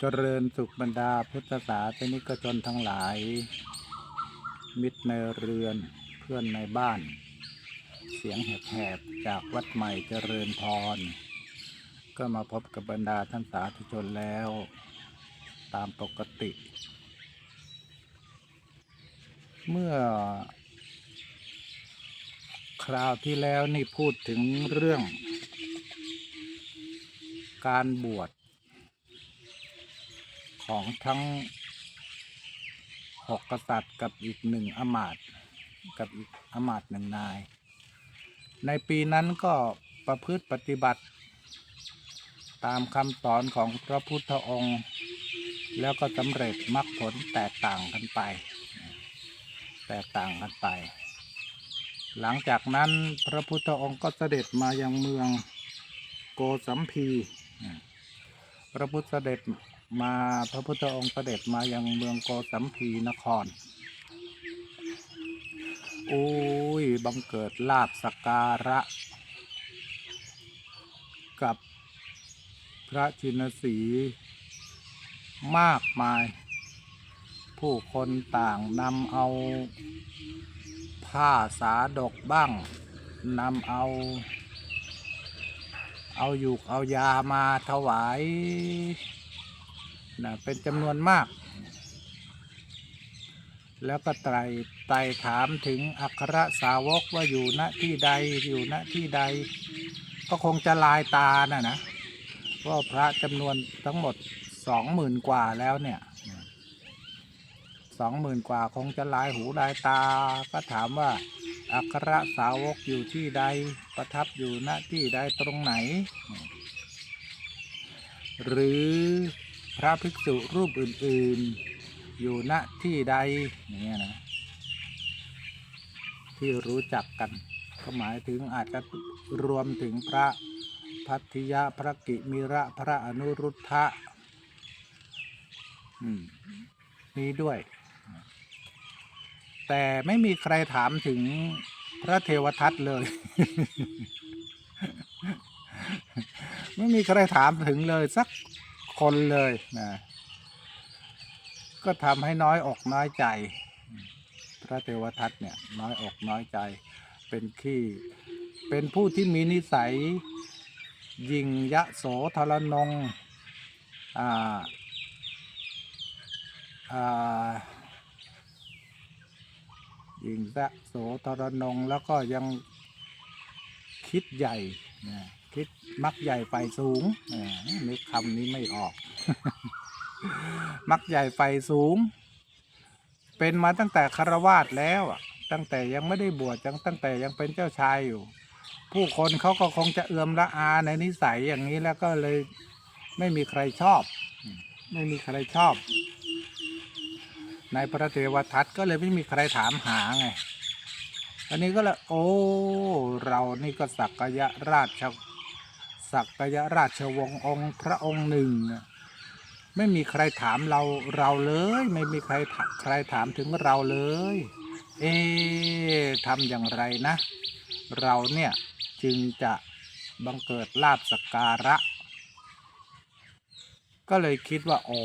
เจริญสุขบรรดาพุทธศาสนิกชนทั้งหลาย มิตรในเรือนเพื่อนในบ้าน เสียงแหบๆจากวัดใหม่เจริญพร ก็มาพบกับบรรดาท่านสาธุชนแล้ว ตามปกติ เมื่อ คราวที่แล้วนี่พูดถึงเรื่อง การบวช ของทั้งหกกษัตริย์กับอีกหนึ่งอมาตย์กับอีกอมาตย์หนึ่งนาย ในปีนั้นก็ประพฤติปฏิบัติ ตามคำสอนของพระพุทธองค์ แล้วก็สำเร็จมรรคผลแตกต่างกันไป แตกต่างกันไป หลังจากนั้นพระพุทธองค์ก็เสด็จมายังเมืองโกสัมพีพระพุทธเสด็จ มาพระพุทธองค์เสด็จมายังเมืองโกสัมพีนคร โอ้ย บังเกิดลาบสการะ กับพระชินสีมากมาย ผู้คนต่างนำเอา ผ้าสาดกบ้างนำเอาเอาหยูกเอายามาถวาย นะเป็นจำนวนมาก แล้วก็ไตรไตรถามถึงอัครสาวกว่าอยู่ณที่ใดอยู่ณที่ใด ก็คงจะลายตานะนะว่าพระจำนวนทั้งหมดสองหมื่นกว่าแล้วเนี่ยสองหมื่นกว่าคงจะลายหูลายตา ก็ถามว่าอัครสาวกอยู่ที่ใดประทับอยู่ณที่ใดตรงไหน หรือ พระภิกษุรูปอื่น ๆ อยู่ณที่ใดอย่างเงี้ยนะ ที่รู้จักกัน ก็หมายถึงอาจจะรวมถึงพระพัทธิยะพระกิมิระพระอนุรุทธะมนี้ด้วย แต่ไม่มีใครถามถึงพระเทวทัตเลย ไม่มีใครถามถึงเลยสัก คนเลยนะก็ทำให้น้อยอกน้อยใจ พระเทวทัตเนี่ยน้อยอกน้อยใจ เป็นขี้เป็นผู้ที่มีนิสัย ยิงยะโสธรนงอ่าอ่ายิงยะโสธรนงแล้วก็ยังคิดใหญ่นะ คิดมักใหญ่ไฟสูงอ่านึกคำนี้ไม่ออก มักใหญ่ไฟสูง เป็นมาตั้งแต่คารวาสแล้วตั้งแต่ยังไม่ได้บวชตั้งแต่ยังเป็นเจ้าชายอยู่ ผู้คนเขาก็คงจะเอือมละอาในนิสัยอย่างนี้แล้วก็เลยไม่มีใครชอบ ไม่มีใครชอบในพระเทวทัตก็เลยไม่มีใครถามหาไงอันนี้ก็เลยโอ้ เรานี่ก็สักกยราช สักกยราชวงศ์องค์พระองค์หนึ่ง ไม่มีใครถามเราเราเลย ไม่มีใครใครถามถึงเราเลย เอ๊ทำอย่างไรนะ เราเนี่ยจึงจะบังเกิดลาบสักการะ ก็เลยคิดว่าโอ้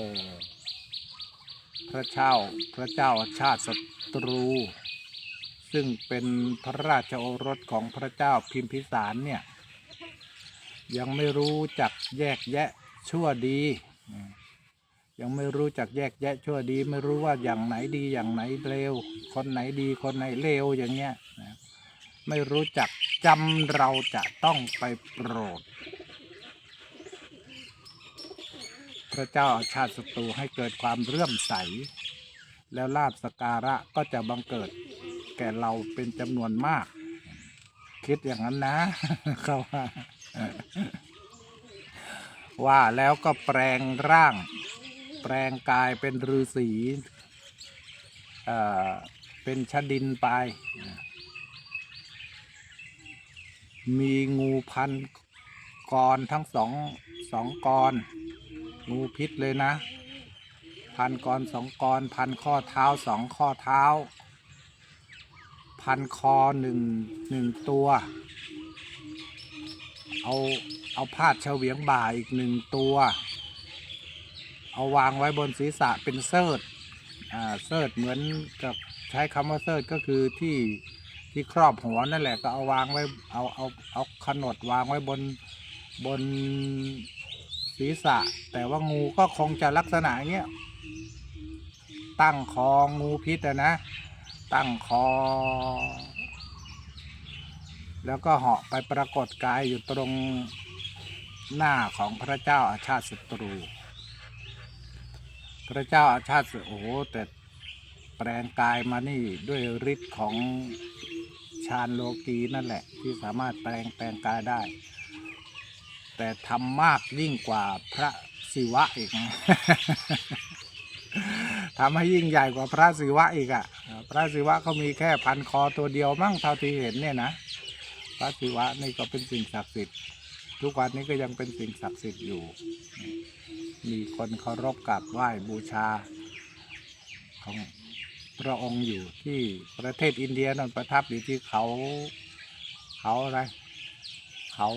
พระเจ้าพระเจ้าชาติศัตรู ซึ่งเป็นพระราชโอรสของพระเจ้าพิมพิสารเนี่ย ยังไม่รู้จักแยกแยะชั่วดี ยังไม่รู้จักแยกแยะชั่วดี ไม่รู้ว่าอย่างไหนดีอย่างไหนเลวคนไหนดีคนไหนเลวอย่างเงี้ยไม่รู้จักจำเราจะต้องไปโปรด พระเจ้าอาชาติศัตรูให้เกิดความเรื่อมใส แล้วลาบสกการะก็จะบังเกิดแก่เราเป็นจำนวนมาก คิดอย่างนั้นนะเขาว่า ว่าแล้วก็แปลงร่าง แปลงกายเป็นฤาษีเอ่อเป็นชดินไป มีงูพันกรทั้งสองสองกร งูพิษเลยนะ พันกรสองกร พันข้อเท้าสองข้อเท้า พันคอหนึ่งหนึ่งตัว เอาเอาพาดเฉวียงบ่าอีกหนึ่งตัว เอาวางไว้บนศีรษะเป็นเสิร์ชอ่าเสิร์ชเหมือนกับใช้คำว่าเสิร์ชก็คือที่ที่ครอบหัวนั่นแหละก็เอาวางไว้เอาเอาเอาขนดวางไว้บนบนศีรษะ แต่ว่างูก็คงจะลักษณะเงี้ยตั้งคองูพิษอะนะ ตั้งคอ แล้วก็เหาะไปปรากฏกายอยู่ตรงหน้าของพระเจ้าอาชาติศัตรู พระเจ้าอาชาติโอ้โหแต่แปลงกายมานี่ด้วยฤทธิ์ของชาญโลกีนั่นแหละ ที่สามารถแปลงแปลงกายได้ แต่ทำมากยิ่งกว่าพระศิวะอีกนะทำให้ยิ่งใหญ่กว่าพระศิวะอีกอะ่ะ พระศิวะเขามีแค่พันคอตัวเดียวมั่งเท่าที่เห็นเนี่ยนะ ระศิวะนี่ก็เป็นสิ่งศักดิ์สิทธิ์ ทุกวันนี้ก็ยังเป็นสิ่งศักดิ์สิทธิ์อยู่ มีคนเคารพกราบไหว้บูชา ของพระองค์อยู่ที่ประเทศอินเดียนั่นประทับอยู่ที่เขาเขาอะไรเขา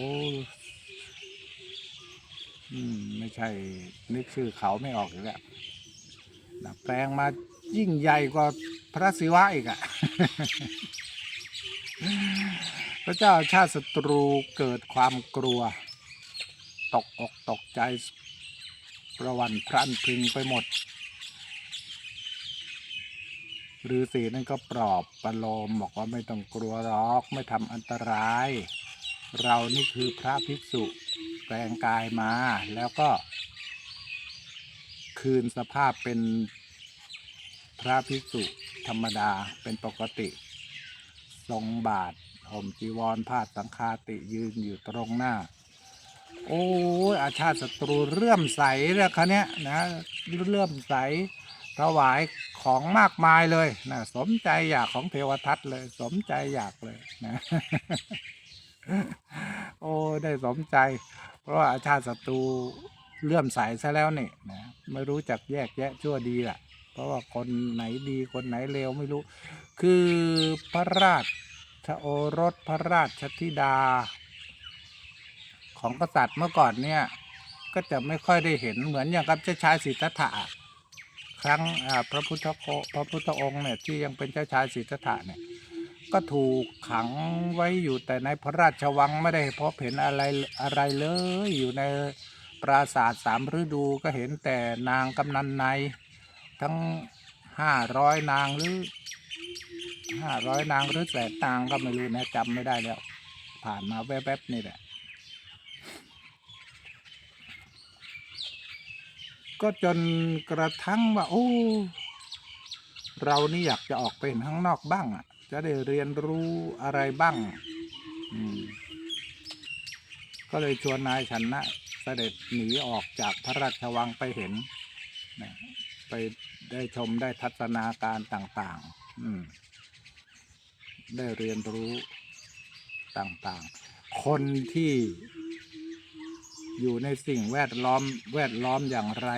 อืมไม่ใช่นึกชื่อเขาไม่ออกอีกแล้วดัดแปลงมายิ่งใหญ่กว่าพระศิวะอีกอะ พระเจ้าชาติศัตรูเกิดความกลัว ตกอกตกใจประวันพรันพึงไปหมดฤาษีนั่นก็ปลอบประโลมบอกว่าไม่ต้องกลัวหรอกไม่ทำอันตราย เรานี่คือพระภิกษุแปลงกายมาแล้วก็ คืนสภาพเป็นพระภิกษุธรรมดาเป็นปกติทรงบาท ห่มจีวรผ้าสังฆาติยืนอยู่ตรงหน้า โอ้ยอาชาติศัตรูเรื่อมใสเลยคันนี้นะเรื่อมใสถวายของมากมายเลยนะสมใจอยากของเทวทัตเลย สมใจอยากเลยนะโอ้ได้สมใจ เพราะว่าอาชาติศัตรูเลื่อมใสซะแล้วนี่นะไม่รู้จักแยกแยะชั่วดีแหละเพราะว่าคนไหนดีคนไหนเลวไม่รู้ คือพระราช โอรสพระราชธิดา ของกษัตริย์เมื่อก่อนเนี่ย ก็จะไม่ค่อยได้เห็นเหมือนอย่างกับเจ้าชายสิทธัตถะครั้งพระพุทธโคพระพุทธองค์เนี่ยที่ยังเป็นเจ้าชายสิทธัตถะเนี่ยก็ถูกขังไว้อยู่แต่ในพระราชวังไม่ได้พบเห็นอะไรอะไรเลยอยู่ในปราสาทสามฤดูก็เห็นแต่นางกำนันในทั้งห้าร้อยนางหรือ ห้าร้อยนางหรือแสนนางก็ไม่รู้นะจำไม่ได้แล้ว ผ่านมาแวบๆนี่แหละ ก็จนกระทั่งว่าโอ้เรานี่อยากจะออกไปเห็นข้างนอกบ้างอะ จะได้เรียนรู้อะไรบ้าง ก็เลยชวนนายชนะเสด็จหนีออกจากพระราชวังไปเห็น ไปได้ชมได้ทัศนาการต่าง ๆ อืม ได้เรียนรู้ต่างๆ คนที่อยู่ในสิ่งแวดล้อมแวดล้อมอย่างไร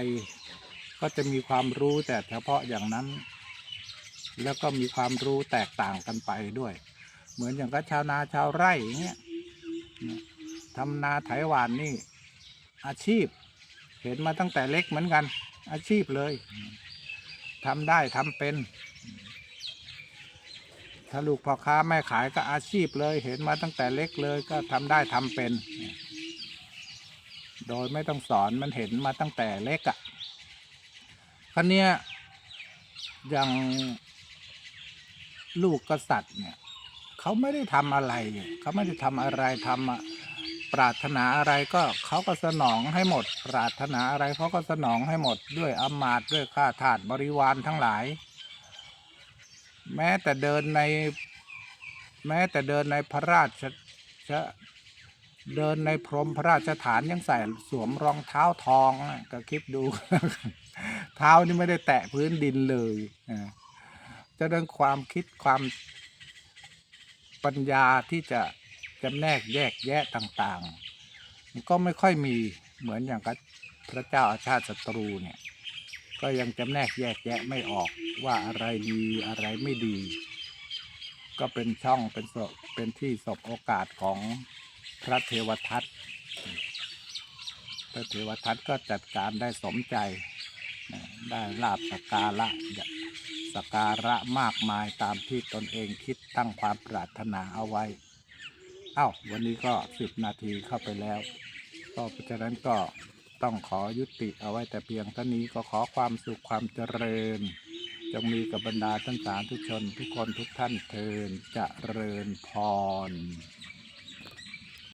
ก็จะมีความรู้แต่เฉพาะอย่างนั้น แล้วก็มีความรู้แตกต่างกันไปด้วย เหมือนอย่างกับชาวนาชาวไร่อย่างเงี้ยทำนาไถหวานนี่ อาชีพ เห็นมาตั้งแต่เล็กเหมือนกัน อาชีพเลยทำได้ทำเป็น ถ้าลูกพ่อค้าแม่ขายก็อาชีพเลย เห็นมาตั้งแต่เล็กเลยก็ทำได้ทำเป็น โดยไม่ต้องสอนมันเห็นมาตั้งแต่เล็กอะ่ะคันเนี้ยอย่างลูกกษัตริย์เนี่ยเขาไม่ได้ทำอะไร เขาไม่ได้ทำอะไรทำปรารถนาอะไรก็เขาก็สนองให้หมด ปรารถนาอะไรเขาก็สนองให้หมดด้วยอำมาตย์ด้วยข้าทาสบริวารทั้งหลาย แม้แต่เดินใน แม้แต่เดินในพระราชชะเดินในพรมพระราชฐานยังใส่สวมรองเท้าทองนะก็คิดดู เท้านี่ไม่ได้แตะพื้นดินเลยจะเรื่องความคิดความปัญญาที่จะจำแนกแยกแยะต่าง ๆ ก็ไม่ค่อยมีเหมือนอย่างกับพระเจ้าอาชาติศัตรูเนี่ย ก็ยังจำแนกแยกแยะไม่ออกว่าอะไรดีอะไรไม่ดี ก็เป็นช่องเป็นศพเป็นที่สบโอกาสของพระเทวทัตพระเทวทัตก็จัดการได้สมใจได้ลาบสกการะสกการะมากมายตามที่ตนเองคิดตั้งความปรารถนาเอาไว้ เอ้า วันนี้ก็สิบนาทีเข้าไปแล้ว ก็เพราะฉะนั้นก็ ต้องขอยุติเอาไว้แต่เพียงเท่านี้ก็ขอความสุขความเจริญ จงมีกับบรรดาท่านสาธุชนทุกคนทุกท่านเทินจเจริญพร